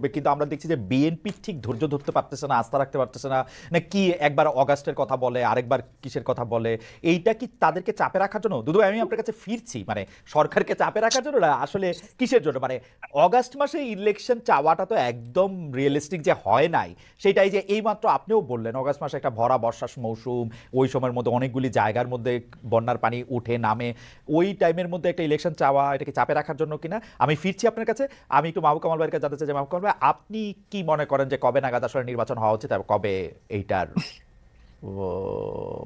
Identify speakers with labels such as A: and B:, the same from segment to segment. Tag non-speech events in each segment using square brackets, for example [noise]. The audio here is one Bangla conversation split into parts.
A: করবে, কিন্তু আমরা দেখছি যে বিএনপি ঠিক ধৈর্য ধরতে পারতেছে না, আস্থা রাখতে পারতেছে না। না, কি একবার অগাস্টের কথা বলে, আরেকবার কিসের কথা বলে, এইটা কি তাদেরকে চাপে রাখার জন্য? দুদু, আমি আপনার কাছে ফিরছি মানে সরকারকে চাপে রাখার জন্য না, আসলে কিসের জন্য? মানে অগাস্ট মাসে ইলেকশন চাওয়াটা তো একদম রিয়েলিস্টিক যে হয় নাই। সেটাই যে এইমাত্র আপনিও বললেন, অগাস্ট মাসে একটা ভরা বর্ষার মৌসুম, ওই সময়ের মধ্যে অনেকগুলি জায়গার মধ্যে বন্যার পানি উঠে নামে, ওই টাইমের মধ্যে একটা ইলেকশন চাওয়া, এটাকে চাপে রাখার জন্য কিনা? আমি ফিরছি আপনার কাছে, আমি একটু মাহবুব কামাল ভাইয়ের কাছে জানতে চাই যে মাহবুব কামাল ভাই আপনি কি মনে করেন যে কবে নাগাদ আসলে নির্বাচন হওয়া উচিত কবে এইটার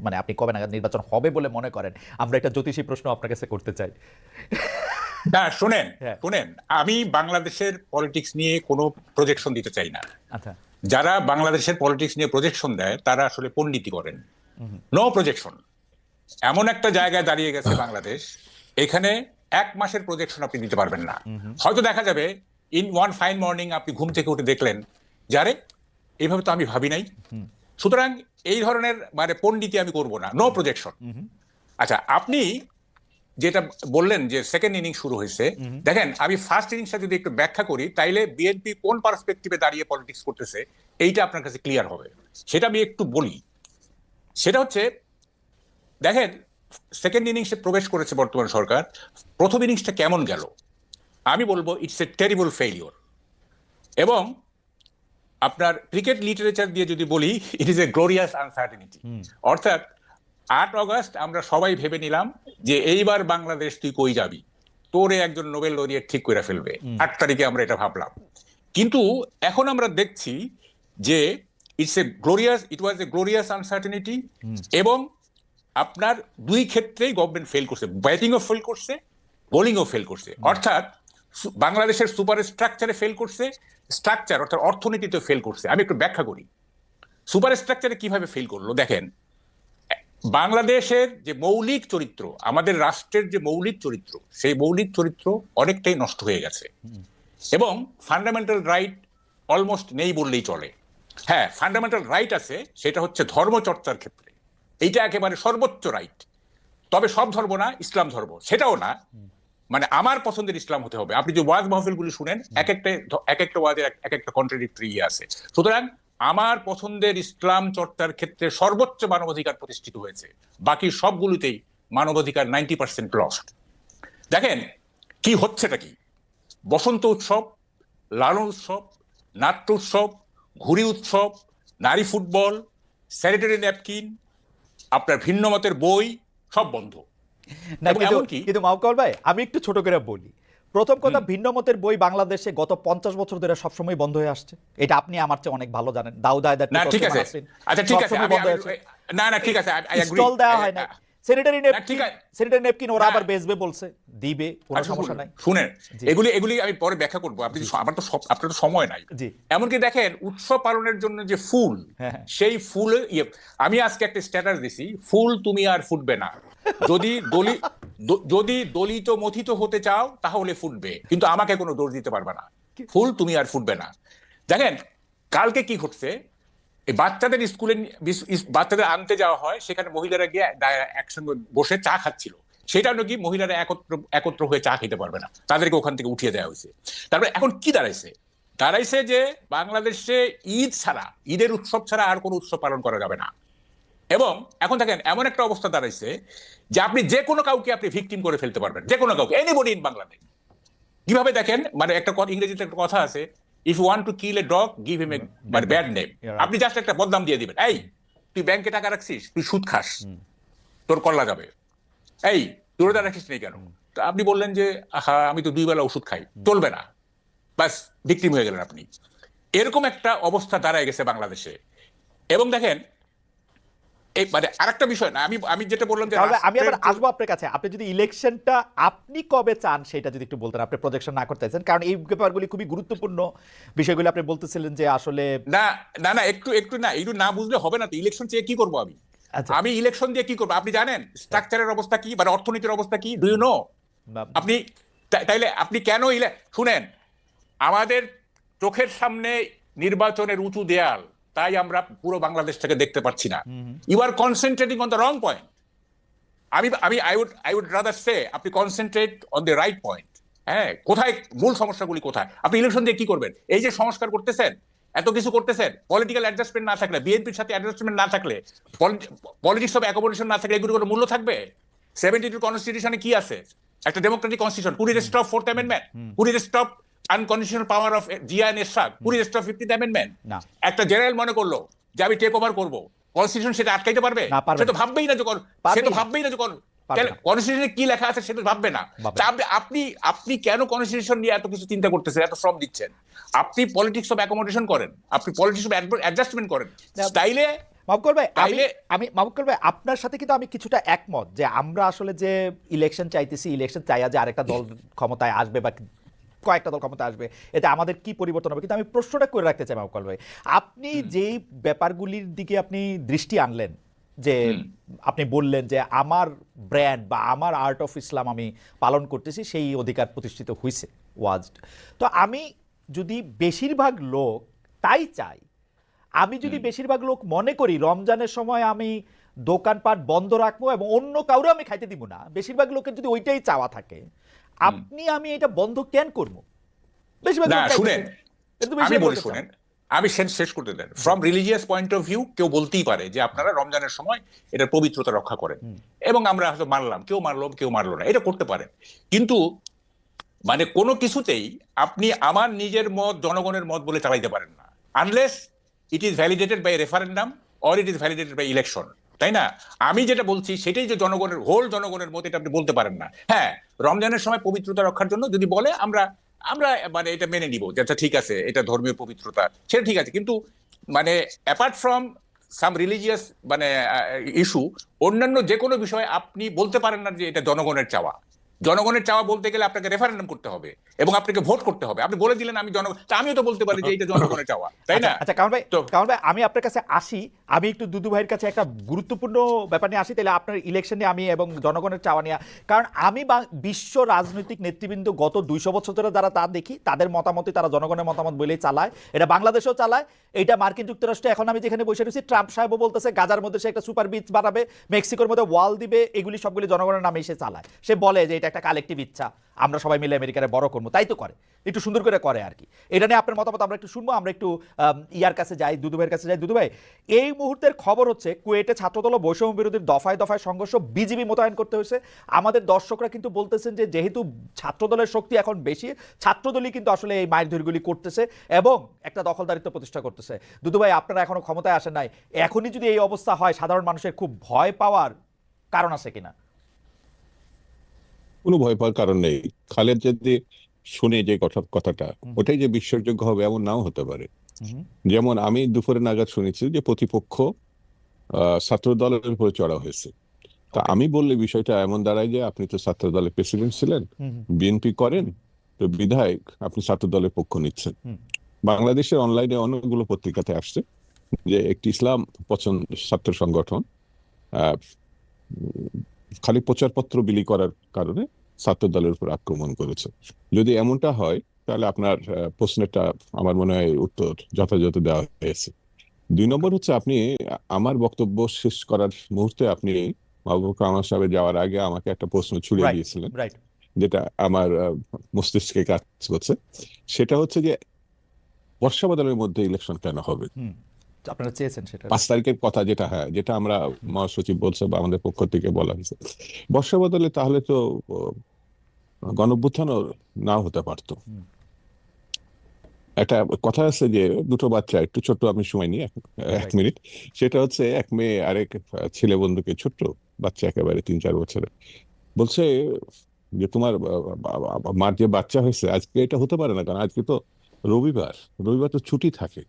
A: মানে আপনি কবে নাগাদ নির্বাচন হবে বলে মনে করেন? আমরা একটা জ্যোতিষী প্রশ্ন আপনার কাছে করতে চাই।
B: না শোনেন
A: হ্যাঁ।
B: শোনেন আমি বাংলাদেশের পলিটিক্স নিয়ে কোনো প্রজেকশন দিতে চাই না।
A: আচ্ছা।
B: যারা বাংলাদেশের পলিটিক্স নিয়ে প্রজেকশন দেয় তারা আসলে পণ্ডিতি করেন। নো প্রজেকশন এমন একটা জায়গায় দাঁড়িয়ে গেছে বাংলাদেশ এখানে এক মাসের প্রজেকশন আপনি দিতে পারবেন না। হয়তো দেখা যাবে ইন ওয়ান ফাইন মর্নিং আপনি ঘুম থেকে উঠে দেখলেন যারে এইভাবে তো আমি ভাবি নাই। সুতরাং এই ধরনের মানে পণ্ডিতি আমি করব না। নো প্রজেকশন আচ্ছা আপনি যেটা বললেন যে সেকেন্ড ইনিংস শুরু হয়েছে। দেখেন, আমি ফার্স্ট ইনিংসটা যদি একটু ব্যাখ্যা করি, তাইলে বিএনপি কোন পার্সপেক্টিভে দাঁড়িয়ে পলিটিক্স করতেছে, এইটা আপনার কাছে ক্লিয়ার হবে। সেটা আমি একটু বলি। সেটা হচ্ছে, দেখেন সেকেন্ড ইনিংসে প্রবেশ করেছে বর্তমান সরকার। প্রথম ইনিংসটা কেমন গেল? আমি বলব ইটস এ টেরিবল ফেইলিওর এবং আপনার ক্রিকেট লিটারেচার দিয়ে যদি বলি it is a glorious uncertainty অর্থাৎ আট অগস্ট আমরা সবাই ভেবে নিলাম যে এইবার বাংলাদেশ তুই কই যাবি? তোরে একজন নোবেল লরিয়েট ঠিক করে ফেলবে। আট তারিখে আমরা এটা ভাবলাম। কিন্তু এখন আমরা দেখছি যে it's a glorious it was a glorious uncertainty এবং আপনার দুই ক্ষেত্রেই গভর্নমেন্ট ফেল করছে। ব্যাটিংও ফেল করছে বোলিংও ফেল করছে। অর্থাৎ বাংলাদেশের সুপার স্ট্রাকচারে ফেল করছে স্ট্রাকচার অর্থাৎ অর্থনীতিতে ফেল করছে। আমি একটু ব্যাখ্যা করি। সুপার স্ট্রাকচারে কীভাবে ফেল করল? দেখেন, বাংলাদেশের যে মৌলিক চরিত্র, আমাদের রাষ্ট্রের যে মৌলিক চরিত্র, সেই মৌলিক চরিত্র অনেকটাই নষ্ট হয়ে গেছে। এবং ফান্ডামেন্টাল রাইট অলমোস্ট নেই বললেই চলে। হ্যাঁ ফান্ডামেন্টাল রাইট আছে, সেটা হচ্ছে ধর্মচর্চার ক্ষেত্রে। এইটা একেবারে সর্বোচ্চ রাইট তবে সব ধর্ম না, ইসলাম ধর্ম। সেটাও না। মানে আমার পছন্দের ইসলাম হতে হবে। আপনি যে ওয়াজ মাহফিলগুলি শুনেন এক একটা এক একটা ওয়াজের এক- এক একটা কন্ট্রাডিক্টরি ইয়ে আছে। সুতরাং আমার পছন্দের ইসলাম চর্চার ক্ষেত্রে সর্বোচ্চ মানবাধিকার প্রতিষ্ঠিত হয়েছে। বাকি সবগুলোতেই মানবাধিকার নাইনটি পার্সেন্ট লস্ট দেখেন কি হচ্ছেটা কি? বসন্ত উৎসব লালন উৎসব নাট্য উৎসব ঘুড়ি উৎসব নারী ফুটবল স্যানিটারি ন্যাপকিন আপনার ভিন্ন মতের বই সব বন্ধ।
A: না কিন্তু
B: এমনকি-
A: কিন্তু মাহবুব ভাই আমি একটু ছোট করে বলি। প্রথম কথা ভিন্ন মতের বই বাংলাদেশে গত পঞ্চাশ বছর ধরে সবসময় বন্ধ হয়ে আসছে। এটা আপনি আমার চেয়ে অনেক ভালো জানেন। দাউদ হায়দার
B: না ঠিক আছে। আচ্ছা ঠিক আছে। না না ঠিক আছে.
A: স্টল দেওয়া হয় না স্যানিটারি
B: ঠিক
A: নেপকিন
B: আছে।
A: স্যানিটারি নেপকিন ওরা আবার বেচবে বলছে। দিবে কোনো
B: আচ্ছা,
A: সমস্যা নাই।
B: শুনেন। এগুলি এগুলি আমি পরে ব্যাখ্যা করব। আপনি আমার তো সব- আপনার তো সময় নাই। এমনকি দেখেন উৎসব পালনের জন্য যে ফুল
A: হ্যাঁ, হ্যাঁ।
B: সেই ফুল ইয়ে আমি আজকে একটা স্ট্যাটাস দিছি। ফুল তুমি আর ফুটবে না। যদি দলি যদি দলিত মথিত হতে চাও, তাহলে ফুটবে। কিন্তু আমাকে কোনো দোষ দিতে পারবে না। ফুল তুমি আর ফুটবে না। দেখেন, কালকে কি ঘটছে? এই বাচ্চাদের স্কুলে বাচ্চাদের আনতে যাওয়া হয়, সেখানে মহিলারা গিয়ে একসঙ্গে বসে চা খাচ্ছিল। সেটা নাকি মহিলারা একত্র একত্র হয়ে চা খেতে পারবে না। তাদেরকে ওখান থেকে উঠিয়ে দেওয়া হয়েছে। তারপরে এখন কি দাঁড়াইছে? দাঁড়াইছে যে, বাংলাদেশে ঈদ ছাড়া, ঈদের উৎসব ছাড়া আর কোনো উৎসব পালন করা যাবে না। এবং এখন দেখেন, এমন একটা অবস্থা দাঁড়াইছে যে আপনি যে কোনো কাউকে আপনি ভিকটিম করে ফেলতে পারবেন যে কোনো কাউকে এনিবডি ইন বাংলাদেশ কীভাবে দেখেন? মানে একটা ইংরেজিতে একটা কথা আছে if you want to kill a dog give him a মানে ব্যাড নেম আপনি জাস্ট একটা বদনাম দিয়ে দিবেন। এই তুই ব্যাংকে টাকা রাখছিস তুই সুদ খাস তোর কল্লা যাবে। এই তোর রাখিস নেই কেন? তো আপনি বললেন যে আহা আমি তো দুই বেলা ওষুধ খাই চলবে না। বাস ভিকটিম হয়ে গেলেন আপনি। এরকম একটা অবস্থা দাঁড়ায় গেছে বাংলাদেশে। এবং দেখেন এই মানে আরেকটা বিষয় না আমি আমি যেটা বললাম যে
A: আমি আবার আসব আপনার কাছে। আপনি যদি ইলেকশনটা আপনি কবে চান সেটা যদি একটু বলতেন আপনি প্রজেকশন না করতে চাইছেন কারণ এই ব্যাপারগুলি খুবই গুরুত্বপূর্ণ বিষয়গুলো আপনি বলতেছিলেন যে আসলে
B: না না না একটু একটু না একটু না বুঝলে হবে না তো ইলেকশন চেয়ে কি করব আমি?
A: আচ্ছা।
B: আমি ইলেকশন দিয়ে কি করব? আপনি জানেন স্ট্রাকচারের অবস্থা কি মানে অর্থনীতির অবস্থা কি? Do you know. আপনি তাই- তাইলে আপনি কেন ইলে শুনেন আমাদের চোখের সামনে নির্বাচনের উঁচু দেয়াল তাই আমরা পুরো বাংলাদেশটাকে দেখতে পাচ্ছি না। You are concentrating on the wrong point আমি আমি I would I would rather say আপনি concentrate on the right point হ্যাঁ কোথায় মূল সমস্যাগুলি কোথায়? আপনি ইলেকশন দিয়ে কি করবেন? এই যে সংস্কার করতেছেন এত কিছু করতেছেন পলিটিক্যাল অ্যাডজাস্টমেন্ট না থাকলে বিএনপির সাথে অ্যাডজাস্টমেন্ট না থাকলে পলিটিক্স অফ অ্যাকোমোডেশন না থাকলে এগুলো কোনো মূল্য থাকবে? সেভেন্টি টু কনস্টিটিউশনে কি আছে? একটা ডেমোক্রেটিক কনস্টিটিউশন কুড়ি স্টপ ফোর্থ অ্যামেন্ডমেন্ট কুড়ি stop unconditional power of Zia N Esrak কুড়ি স্টপ ফিফটিন্থ অ্যামেন্ডমেন্ট। একটা জেনারেল মনে করল যে আমি টেক ওভার করব। কনস্টিটিউশন সেটা আটকাইতে পারবে? সে তো ভাববেই না যখন সে তো ভাববেই না যখন কনস্টিটিউশনে কি লেখা আছে সেটা ভাববে না। আপনি- আপনি কেন কনস্টিটিউশন নিয়ে এত কিছু চিন্তা করতেছেন এত শ্রম দিচ্ছেন? আপনি পলিটিক্স অফ অ্যাকোমোডেশন করেন। আপনি পলিটিক্স অফ অ্যাডজাস্টমেন্ট করেন। স্টাইলে
A: মাবুকর ভাই আমি আমি মাবুকর ভাই আপনার সাথে কিন্তু আমি কিছুটা একমত যে আমরা আসলে যে ইলেকশন চাইতেছি ইলেকশন চাইয়া যে আরেকটা দল [laughs] ক্ষমতায় আসবে বা কয়েকটা দল ক্ষমতায় আসবে। এতে আমাদের কি পরিবর্তন হবে? কিন্তু আমি প্রশ্নটা করে রাখতে চাই মাবুকর ভাই। আপনি যেই ব্যাপারগুলির দিকে আপনি দৃষ্টি আনলেন যে আপনি বললেন যে আমার ব্র্যান্ড বা আমার আর্ট অফ ইসলাম আমি পালন করতেছি সেই অধিকার প্রতিষ্ঠিত হয়েছে ওয়াজ তো আমি যদি বেশিরভাগ লোক তাই চাই আমি যদি বেশিরভাগ লোক মনে করি রমজানের সময় আমি দোকানপাট বন্ধ রাখব এবং অন্য কাউরে আমি খাইতে দিব না বেশিরভাগ লোকের যদি ওইটাই চাওয়া থাকে আপনি আমি এটা বন্ধ কেন করব? বেশিরভাগ।
B: শুনেন
A: এটা
B: আমি বলি শুনেন আমি শেষ শেষ করতে দেন। From religious point of view কেউ বলতেই পারে যে আপনারা রমজানের সময় এটার পবিত্রতা রক্ষা করেন। এবং আমরা হয়তো মানলাম কেউ মানলো কেউ মানলো না এটা করতে পারেন। কিন্তু মানে কোনো কিছুতেই আপনি আমার নিজের মত জনগণের মত বলে চালাইতে পারেন না। Unless it is validated by referendum or it is validated by election তাই না? আমি যেটা বলছি সেটাই যে জনগণের হোল জনগণের মত এটা আপনি বলতে পারেন না। হ্যাঁ রমজানের সময় পবিত্রতা রক্ষার জন্য যদি বলে আমরা আমরা মানে এটা মেনে নিব যে আচ্ছা ঠিক আছে, এটা ধর্মীয় পবিত্রতা, সেটা ঠিক আছে। কিন্তু মানে অ্যাপার্ট ফ্রম সাম রিলিজিয়াস মানে ইস্যু অন্যান্য যে কোনো বিষয়ে আপনি বলতে পারেন না যে এটা জনগণের চাওয়া। জনগণের চাওয়া বলতে গেলে আপনাকে রেফারেন্ডাম করতে হবে। এবং আপনাকে ভোট করতে হবে। আপনি বলে দিলেন আমি জনগণ আমিও তো বলতে পারি যে এটা জনগণের চাওয়া তাই না?
A: আচ্ছা, আচ্ছা কারণ ভাই
B: তো-
A: কারণ ভাই আমি আপনার কাছে আসি আমি একটু দুদু ভাইয়ের কাছে একটা গুরুত্বপূর্ণ ব্যাপার নিয়ে আসি তাহলে আপনার ইলেকশন নিয়ে আমি এবং জনগণের চাওয়া নিয়ে কারণ আমি বিশ্ব রাজনৈতিক নেতৃবৃন্দ গত দুইশো বছর ধরে যারা তা দেখি তাদের মতামতই তারা জনগণের মতামত বলেই চালায়। এটা বাংলাদেশেও চালায় এটা মার্কিন যুক্তরাষ্ট্রে এখন আমি যেখানে বসে রয়েছি ট্রাম্প সাহেবও বলতেছে গাজার মধ্যে সে একটা সুপার বিচ বানাবে মেক্সিকোর মধ্যে ওয়াল দিবে এগুলি সবগুলি জনগণের নামে এসে চালায়। সে বলে যে এটা একটা কালেকটিভ ইচ্ছা আমরা সবাই মিলে আমেরিকারে বড় করব। তাই তো করে। একটু সুন্দর করে করে আর কি। এটা নিয়ে আপনার মতামত আমরা একটু শুনব, আমরা একটু ইয়ার কাছে যাই দুদু ভাইয়ের কাছে যাই। দুদুভাই, এই মুহূর্তের খবর হচ্ছে, কুয়েটে ছাত্রদল বৈষম্য বিরোধীর দফায় দফায় সংঘর্ষ বিজিবি মোতায়েন করতে হয়েছে। আমাদের দর্শকরা কিন্তু বলতেছেন যে, যেহেতু ছাত্রদলের শক্তি এখন বেশি, ছাত্রদলই কিন্তু আসলে এই মায়ের ধৈর্যগুলি করতেছে এবং একটা দখলদারিত্ব প্রতিষ্ঠা করতেছে। দুদু ভাই আপনারা এখনও ক্ষমতায় আসেন নাই। এখনই যদি এই অবস্থা হয়, সাধারণ মানুষের খুব ভয় পাওয়ার কারণ আছে কিনা?
C: কোনো ভয় পাওয়ার কারণ নেই। খালেদ যদি শুনে যে কথা কথাটা ওটাই যে বিশ্বাসযোগ্য হবে এমন নাও হতে পারে। যেমন আমি দুপুরে নাগাদ শুনেছি যে প্রতিপক্ষ ছাত্র দলের উপরে চড়া হয়েছে। তা আমি বললে বিষয়টা এমন দাঁড়ায় যে আপনি তো ছাত্র দলের প্রেসিডেন্ট ছিলেন বিএনপি করেন তো বিধায়ক আপনি ছাত্র দলের পক্ষ নিচ্ছেন। বাংলাদেশের অনলাইনে অনেকগুলো পত্রিকাতে আসছে যে একটি ইসলাম পছন্দ ছাত্র সংগঠন আহ, খালি প্রচারপত্র বিলি করার কারণে ছাত্র দলের উপর আক্রমণ করেছে। যদি এমনটা হয় তাহলে আপনার প্রশ্নটা আমার মনে হয় উত্তর যথাযথ দেওয়া হয়েছে। দুই নম্বর হচ্ছে আপনি আমার বক্তব্য শেষ করার মুহূর্তে আপনি মাহবুব কামাল সাহেবের যাওয়ার আগে আমাকে একটা প্রশ্ন ছুড়ে দিয়েছিলেন যেটা আমার মস্তিষ্কে কাজ করছে। সেটা হচ্ছে যে বর্ষা বাদলের মধ্যে ইলেকশন কেন হবে?
A: আপনারা চেয়েছেন সেটা
C: পাঁচ তারিখের কথা যেটা হ্যাঁ যেটা আমরা মহাসচিব বলছে বা আমাদের পক্ষ থেকে বলা হয়েছে। বর্ষা বদলে তাহলে তো গণভ্যুত্থানও নাও হতে পারতো। একটা কথা আছে যে দুটো বাচ্চা একটু ছোট্ট আমি সময় নিই এক- মিনিট। সেটা হচ্ছে এক মেয়ে আরেক ছেলে বন্ধুকে ছোট্ট বাচ্চা একেবারে তিন চার বছরের। বলছে যে তোমার মার যে বাচ্চা হয়েছে আজকে এটা হতে পারে না কারণ আজকে তো রবিবার রবিবার তো ছুটি থাকে।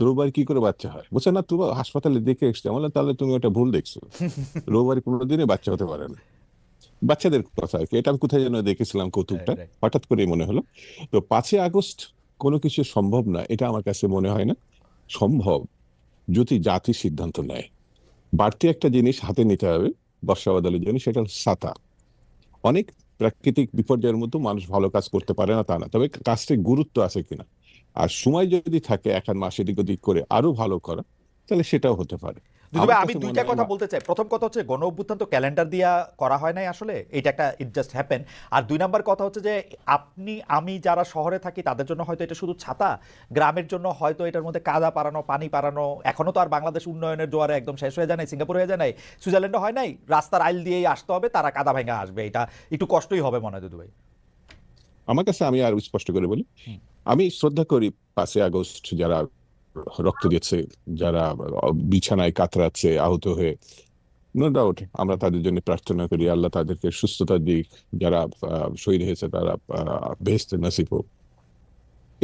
C: রোববার কি করে বাচ্চা হয়? বলছে না তুমি হাসপাতালে দেখে এসছে। আমি বললাম, তাহলে তুমি ওটা ভুল দেখছ। [laughs] রোববার কোনোদিনই বাচ্চা হতে পারে না। বাচ্চাদের কথা আর কি। এটা আমি কোথায় যেন দেখেছিলাম কৌতুকটা. হঠাৎ করেই মনে হলো। তো পাঁচই আগস্ট কোনো কিছু সম্ভব না এটা আমার কাছে মনে হয় না। সম্ভব যদি জাতি সিদ্ধান্ত নেয়। বাড়তি একটা জিনিস হাতে নিতে হবে বর্ষা বাদলের জন্য সেটা হলো ছাতা অনেক প্রাকৃতিক বিপর্যয়ের মধ্যে মানুষ ভালো কাজ করতে পারে না তা না। তবে কাজটির গুরুত্ব আছে কিনা? আর সময় যদি থাকে এক আধ মাস এদিক ওদিক করে আরও ভালো করা তাহলে সেটাও হতে পারে।
A: আমি দুইটা কথা বলতে চাই। প্রথম কথা হচ্ছে গণ অভ্যুত্থান তো ক্যালেন্ডার দিয়া করা হয় নাই আসলে এটা একটা ইট জাস্ট হ্যাপেন আর দুই নাম্বার কথা হচ্ছে যে আপনি আমি যারা শহরে থাকি তাদের জন্য হয়তো এটা শুধু ছাতা গ্রামের জন্য হয়তো এটার মধ্যে কাদা পারানো পানি পারানো এখনও তো আর বাংলাদেশ উন্নয়নের জোয়ারে একদম শেষ হয়ে যায় নাই সিঙ্গাপুর হয়ে যায় নাই সুইজারল্যান্ডে হয় নাই রাস্তার আইল দিয়েই আসতে হবে তারা কাদা ভেঙে আসবে এটা একটু কষ্টই হবে মনে হয় দুদু ভাই।
C: আমার কাছে আমি আর স্পষ্ট করে বলি আমি শ্রদ্ধা করি পাঁচই আগস্ট যারা রক্ত দিয়েছে যারা বিছানায় কাতরাচ্ছে আহত হয়ে নো ডাউট আমরা তাদের জন্য প্রার্থনা করি আল্লাহ তাদেরকে সুস্থতা দিক যারা শহীদ হয়েছে তারা বেহেস্তে নসিব হোক।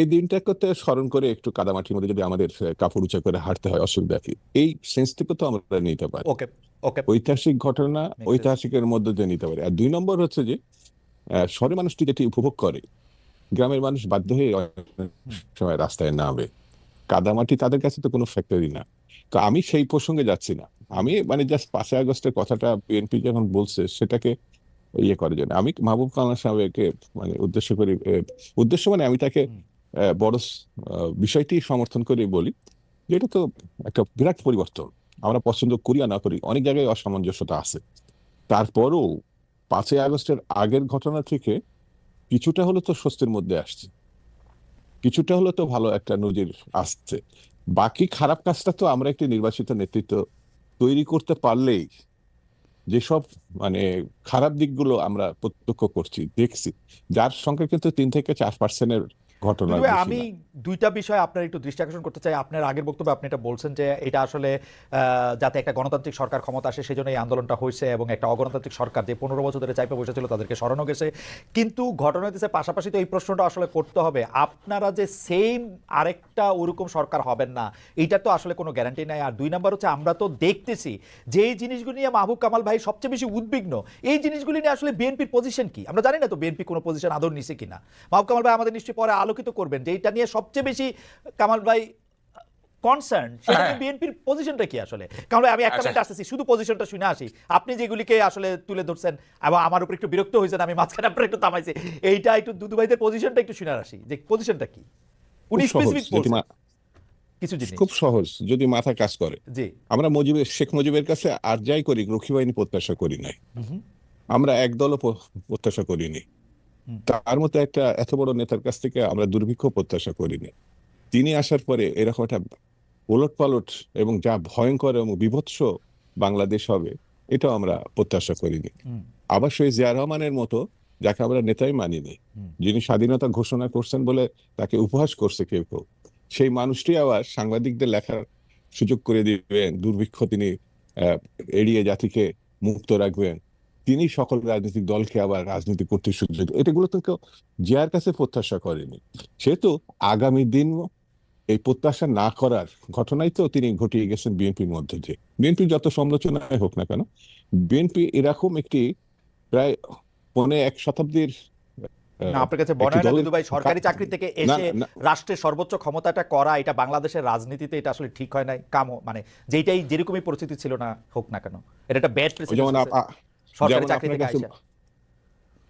C: এই দিনটাকে স্মরণ করে একটু কাদামাটির মধ্যে যদি আমাদের কাপড় উঁচা করে হাঁটতে হয় অসুবিধা কি? এই সেন্স থেকে তো আমরা নিতে পারি। ঐতিহাসিক ঘটনা ঐতিহাসিকের মধ্যে দিয়ে নিতে পারি। আর দুই নম্বর হচ্ছে যে শহরের মানুষটি যেটি উপভোগ করে গ্রামের মানুষ বাধ্য হয়ে সময় রাস্তায় নামে। কাদামাটি তাদের কাছে তো কোনো ফ্যাক্টরি না। তো আমি সেই প্রসঙ্গে যাচ্ছি না। আমি মানে জাস্ট পাঁচই আগস্টের কথাটা বিএনপি যখন বলছে সেটাকে ইয়ে করার জন্য। আমি মাহবুব কালাম সাহেবকে মানে উদ্দেশ্য করি উদ্দেশ্য মানে আমি তাকে বড় বিষয়টি সমর্থন করে বলি যে এটা তো একটা বিরাট পরিবর্তন। আমরা পছন্দ করি আর না করি অনেক জায়গায় অসামঞ্জস্যতা আছে। তারপরও পাঁচই আগস্টের আগের ঘটনা থেকে কিছুটা হলে তো স্বস্তির মধ্যে আসছে। কিছুটা হলে তো ভালো একটা নজির আসছে। বাকি খারাপ কাজটা তো আমরা একটি নির্বাচিত নেতৃত্ব তৈরি করতে পারলেই যেসব মানে খারাপ দিকগুলো আমরা প্রত্যক্ষ করছি, দেখছি, যার সংখ্যা কিন্তু তিন থেকে চার পার্সেন্টের ঘটনা
A: আমি দুইটা বিষয় আপনার একটু দৃষ্টি আকর্ষণ করতে চাই। আপনার আগের বক্তব্যে আপনি এটা বলছেন যে এটা আসলে যাতে একটা গণতান্ত্রিক সরকার ক্ষমতা আসে সেজন্য এই আন্দোলনটা হয়েছে এবং একটা অগণতান্ত্রিক সরকার যে পনেরো বছর ধরে চাইপে বসেছিল তাদেরকে সরানো গেছে। কিন্তু ঘটনা পাশাপাশি তো এই প্রশ্নটা আসলে করতে হবে। আপনারা যে সেম আরেকটা ওরকম সরকার হবেন না তো আসলে কোনো গ্যারান্টি নাই। আর দুই নাম্বার হচ্ছে আমরা তো দেখতেছি যে এই জিনিসগুলি নিয়ে মাহবুব কামাল ভাই সবচেয়ে বেশি উদ্বিগ্ন। এই জিনিসগুলি নিয়ে আসলে বিএনপির পজিশন কি? আমরা জানি না তো বিএনপি কোনো পজিশন আদর নিছে কিনা। মাহবুব কামাল ভাই আমাদের নিশ্চয়ই পরে আলোকিত করবেন যে এটা নিয়ে সবচেয়ে বেশি কামাল ভাই কনসার্ন সেটা
B: হ্যাঁ।
A: বিএনপির পজিশনটা কি আসলে? কারণ আমি একটা
B: আচ্ছা।
A: মিনিট আসতেছি শুধু পজিশনটা শুনে আসি। আপনি যেগুলিকে আসলে তুলে ধরছেন এবং আমার উপর একটু বিরক্ত হয়েছেন আমি মাঝখানে আপনার একটু থামাইছি। এইটা একটু দুদু ভাইদের পজিশনটা একটু শুনে আসি যে পজিশনটা কি? উনি স্পেসিফিক কিছু জিনিস।
C: খুব সহজ যদি মাথা কাজ করে।
A: জি।
C: আমরা মুজিবের শেখ মুজিবের কাছে আর যাই করি রক্ষী বাহিনী প্রত্যাশা করি নাই। আমরা একদলও প্রত্যাশা করিনি। তার মতো একটা এত বড় নেতার কাছ থেকে আমরা দুর্ভিক্ষ প্রত্যাশা করিনি। তিনি আসার পরে এরকম একটা ওলট পালট এবং যা ভয়ঙ্কর এবং বিভৎস বাংলাদেশ হবে এটাও আমরা প্রত্যাশা করিনি। আবার সেই জিয়া রহমানের মতো যাকে আমরা নেতাই মানিনি। যিনি স্বাধীনতা ঘোষণা করছেন বলে তাকে উপহাস করছে কেউ কেউ সেই মানুষটি আবার সাংবাদিকদের লেখার সুযোগ করে দিবেন দুর্ভিক্ষ তিনি এড়িয়ে জাতিকে মুক্ত রাখবেন। তিনি সকল রাজনৈতিক দলকে আবার রাজনীতি করতে সুযোগ এটাগুলো তো কেউ জিয়ার কাছে প্রত্যাশা করেনি। সেহেতু আগামী দিন এই প্রত্যাশা না করার ঘটনাই তো তিনি ঘটিয়ে গেছেন বিএনপির মধ্যে দিয়ে। বিএনপি যত সমালোচনায় হোক না কেন বিএনপি এরকম একটি প্রায় পৌনে এক শতাব্দীর
A: না আপনার কাছে না ভাই সরকারি চাকরি থেকে এসে রাষ্ট্রের সর্বোচ্চ ক্ষমতাটা করা এটা বাংলাদেশের রাজনীতিতে এটা আসলে ঠিক হয় নাই। কাম মানে যেটাই যেরকমই পরিস্থিতি ছিল না হোক না কেন। এটা একটা ব্যাড
C: যেমন
A: সরকারি
C: যেমন
A: চাকরি
C: আপনার
A: থেকে আইসা।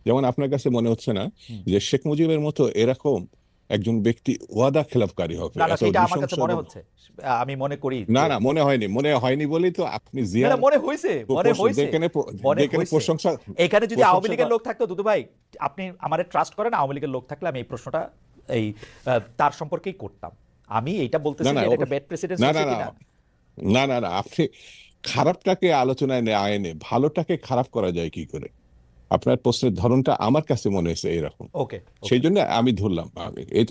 C: যেমন আপনার কাছে মনে হচ্ছে না যে শেখ মুজিবের মতো এরকম একজন ব্যক্তি ওয়াদা খেলাফকারী হবে
A: না সেটা আমার কাছে মনে হচ্ছে। আমি মনে করি
C: না না মনে হয়নি মনে হয়নি বলেই তো আপনি জিয়া
A: না, মনে হয়েছে মনে মনে
C: যেখানে
A: হয়েছে।
C: প্রশংসা
A: এখানে যদি আওয়ামী লীগের লোক থাকতো দুদু ভাই আপনি আমারে ট্রাস্ট করেন আওয়ামী লীগের লোক থাকলে আমি এই প্রশ্নটা এই তার সম্পর্কেই করতাম। আমি এটা বলতেছি যে এটা ব্যাড প্রেসিডেন্ট
C: না না না না না আপনি খারাপটাকে আলোচনায় নেয় আইনে ভালোটাকে খারাপ করা যায় কি করে? আপনার প্রশ্নের ধরনটা আমার কাছে মনে হয়েছে এরকম
A: ওকে
C: সেই জন্য আমি ধরলাম।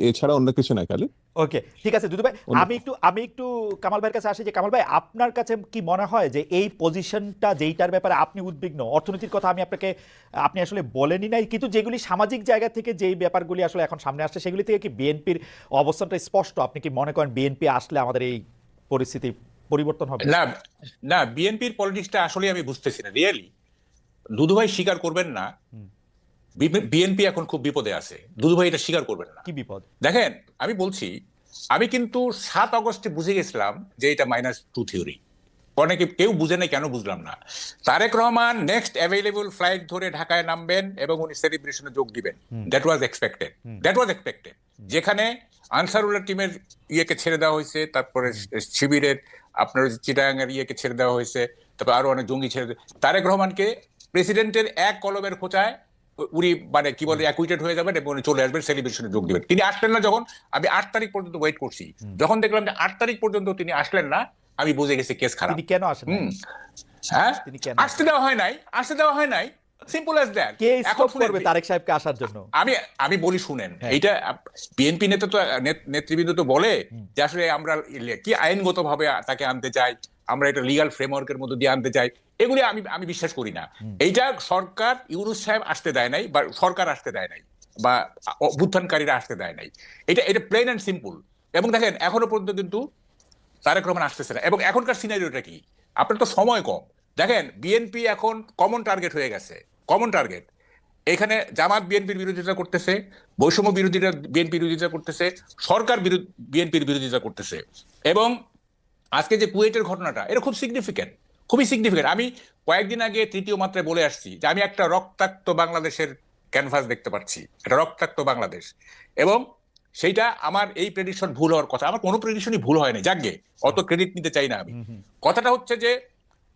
C: এছাড়া অন্য কিছু না খালি।
A: ওকে ঠিক আছে দুদু ভাই আমি একটু আমি একটু কামাল ভাইয়ের কাছে আসি যে কামাল ভাই আপনার কাছে কি মনে হয় যে এই পজিশনটা যেইটার ব্যাপারে আপনি উদ্বিগ্ন অর্থনীতির কথা আমি আপনাকে আপনি আসলে বলেনি নাই কিন্তু যেগুলি সামাজিক জায়গা থেকে যেই ব্যাপারগুলি আসলে এখন সামনে আসছে সেগুলি থেকে কি বিএনপির অবস্থানটা স্পষ্ট? আপনি কি মনে করেন বিএনপি আসলে আমাদের এই পরিস্থিতি পরিবর্তন হবে।
B: না না বিএনপির পলিটিক্সটা আসলে আমি বুঝতেছি না রিয়েলি দুদুভাই স্বীকার করবেন না। বিএনপি এখন খুব বিপদে আছে। দুদুভাই এটা স্বীকার করবেন না।
A: কি বিপদ?
B: দেখেন আমি বলছি আমি কিন্তু সাত আগস্টে বুঝে গেছিলাম যে এটা মাইনাস টু থিওরি অনেকে কেউ বুঝে নাই কেন বুঝলাম না। Tarek Rahman next available flight ধরে ঢাকায় নামবেন এবং উনি সেলিব্রেশনে যোগ দিবেন। That was expected that was expected যেখানে আনসারুল্লাহ টিমের ইয়েকে ছেড়ে দেওয়া হয়েছে তারপরে শিবিরের আপনার চিটাগাঙ্গের ইয়েকে ছেড়ে দেওয়া হয়েছে তারপর আরও অনেক জঙ্গি ছেড়ে তারেক রহমানকে প্রেসিডেন্টের এক কলমের খোঁচায় উনি মানে কি বলে অ্যাকুইটেড হয়ে যাবেন এবং চলে আসবেন সেলিব্রেশনে যোগ দিবেন। তিনি আসলেন না যখন আমি আট তারিখ পর্যন্ত ওয়েট করছি। যখন দেখলাম যে আট তারিখ পর্যন্ত তিনি আসলেন না আমি বুঝে গেছি কেস খারাপ।
A: কেন আসেন?
B: হ্যাঁ? আসতে দেওয়া হয় নাই আসতে দেওয়া হয় নাই সিম্পল অ্যাজ দ্যাট
A: কে স্টপ করবে তারেক সাহেবকে আসার জন্য?
B: আমি আমি বলি শুনেন
A: হ্যাঁ।
B: এইটা বিএনপি নেতা তো নেতৃবৃন্দ তো বলে যে আসলে আমরা কি আইনগত ভাবে তাকে আনতে চাই আমরা এটা লিগাল ফ্রেমওয়ার্কের মধ্যে দিয়ে আনতে চাই এগুলি আমি আমি বিশ্বাস করি না। এইটা সরকার ইউনুস সাহেব আসতে দেয় নাই বা সরকার আসতে দেয় নাই বা অভ্যুত্থানকারীরা আসতে দেয় নাই। এটা এটা প্লেন অ্যান্ড সিম্পল এবং দেখেন এখনও পর্যন্ত কিন্তু তারেক রহমান আসতেছে না। এবং এখনকার সিনারিওটা কি? আপনার তো সময় কম। দেখেন বিএনপি এখন কমন টার্গেট হয়ে গেছে। কমন টার্গেট এখানে জামাত বিএনপির বিরোধিতা করতেছে বৈষম্য বিরোধীরা বিএনপির বিরোধিতা করতেছে সরকার বিএনপির বিরোধিতা করতেছে। এবং আজকে যে কুয়েটের ঘটনাটা এটা খুব সিগনিফিকেন্ট খুবই সিগনিফিকেন্ট আমি কয়েকদিন আগে তৃতীয় মাত্রায় বলে আসছি যে আমি একটা রক্তাক্ত বাংলাদেশের ক্যানভাস দেখতে পাচ্ছি এটা রক্তাক্ত বাংলাদেশ। এবং সেইটা আমার এই প্রেডিকশন ভুল হওয়ার কথা। আমার কোনো প্রেডিকশনই ভুল হয়নি যাকে অত ক্রেডিট নিতে চাই না আমি। কথাটা হচ্ছে যে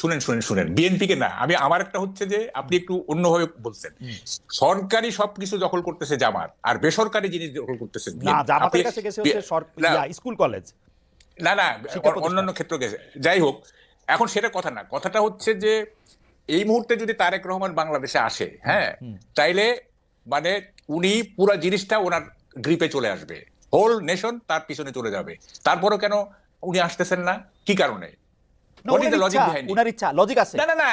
B: শুনেন শুনেন শুনেন। বিএনপি কে না আমি আমার একটা হচ্ছে যে আপনি একটু অন্যভাবে বলছেন। সরকারি সবকিছু দখল করতেছে জামাত আর বেসরকারি জিনিস দখল করতেছে
A: স্কুল কলেজ।
B: না না অন্যান্য ক্ষেত্র গেছে। যাই হোক এখন সেটা কথা না। কথাটা হচ্ছে যে এই মুহূর্তে যদি তারেক রহমান বাংলাদেশে আসে হ্যাঁ তাইলে মানে উনি পুরো জিনিসটা ওনার গ্রিপে চলে আসবে। হোল নেশন তার পিছনে চলে যাবে। তারপরও কেন উনি আসতেছেন না? কি কারণে? What is the logic behind it?
A: ওনার ইচ্ছা লজিক আছে
B: না না না